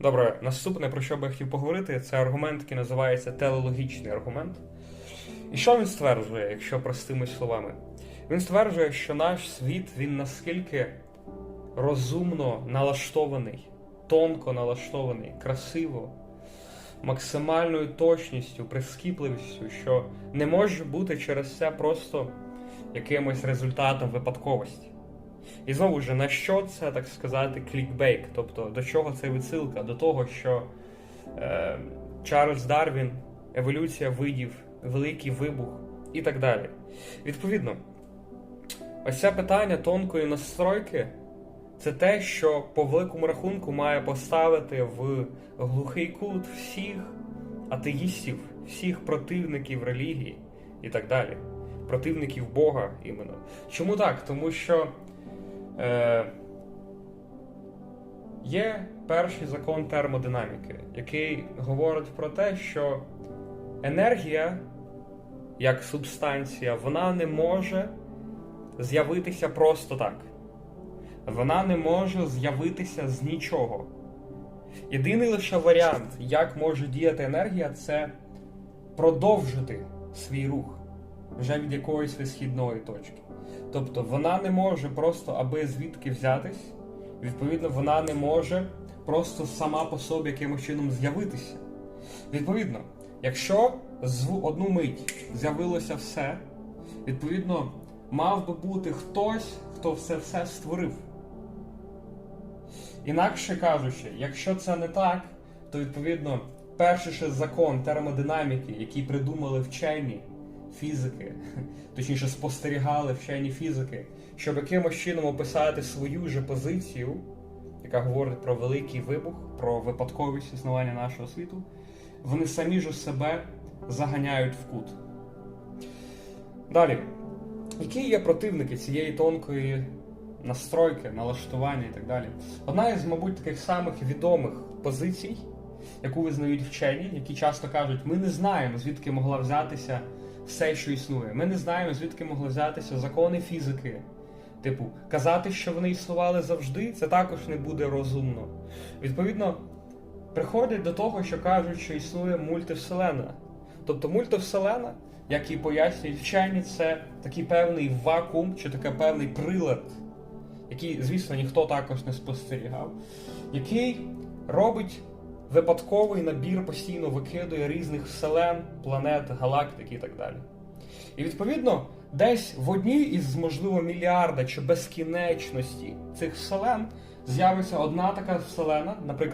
Добре, наступне, про що би я хотів поговорити, це аргумент, який називається телеологічний аргумент. І що він стверджує, якщо простими словами? Він стверджує, що наш світ він наскільки розумно налаштований, тонко налаштований, красиво, максимальною точністю, прискіпливістю, що не може бути через це просто якимось результатом випадковості. І знову ж, на що це, так сказати, клікбейк? Тобто до чого це відсилка? До того, що е, Чарльз Дарвін, еволюція видів, великий вибух і так далі. Відповідно, ось це питання тонкої настройки це те, що по великому рахунку має поставити в глухий кут всіх атеїстів, всіх противників релігії і так далі. Противників Бога іменно. Чому так? Тому що е, є перший закон термодинаміки, який говорить про те, що енергія, як субстанція, вона не може з'явитися просто так. Вона не може з'явитися з нічого. Єдиний лише варіант, як може діяти енергія, це продовжити свій рух вже від якоїсь висхідної точки. Тобто вона не може просто аби звідки взятись, відповідно, вона не може просто сама по собі якимось чином з'явитися. Відповідно, якщо в одну мить з'явилося все, відповідно, мав би бути хтось, хто все все створив. Інакше кажучи, якщо це не так, то відповідно перший ще закон термодинаміки, який придумали вчені фізики, точніше спостерігали вчені фізики, щоб якимось чином описати свою же позицію, яка говорить про великий вибух, про випадковість існування нашого світу, вони самі ж себе заганяють в кут. Далі, які є противники цієї тонкої настройки, налаштування і так далі? Одна із, мабуть, таких самих відомих позицій, яку визнають вчені, які часто кажуть, ми не знаємо, звідки могла взятися все, що існує. Ми не знаємо, звідки могли взятися закони фізики. Типу, казати, що вони існували завжди, це також не буде розумно. Відповідно, приходять до того, що кажуть, що існує мультивселена. Тобто мультивселена, як і пояснюють вчені, це такий певний вакуум чи такий певний прилад, який, звісно, ніхто також не спостерігав, який робить випадковий набір постійно викидує різних вселен, планет, галактик і так далі. І відповідно, десь в одній із, можливо, мільярда чи безкінечності цих вселен з'явиться одна така вселена, наприклад.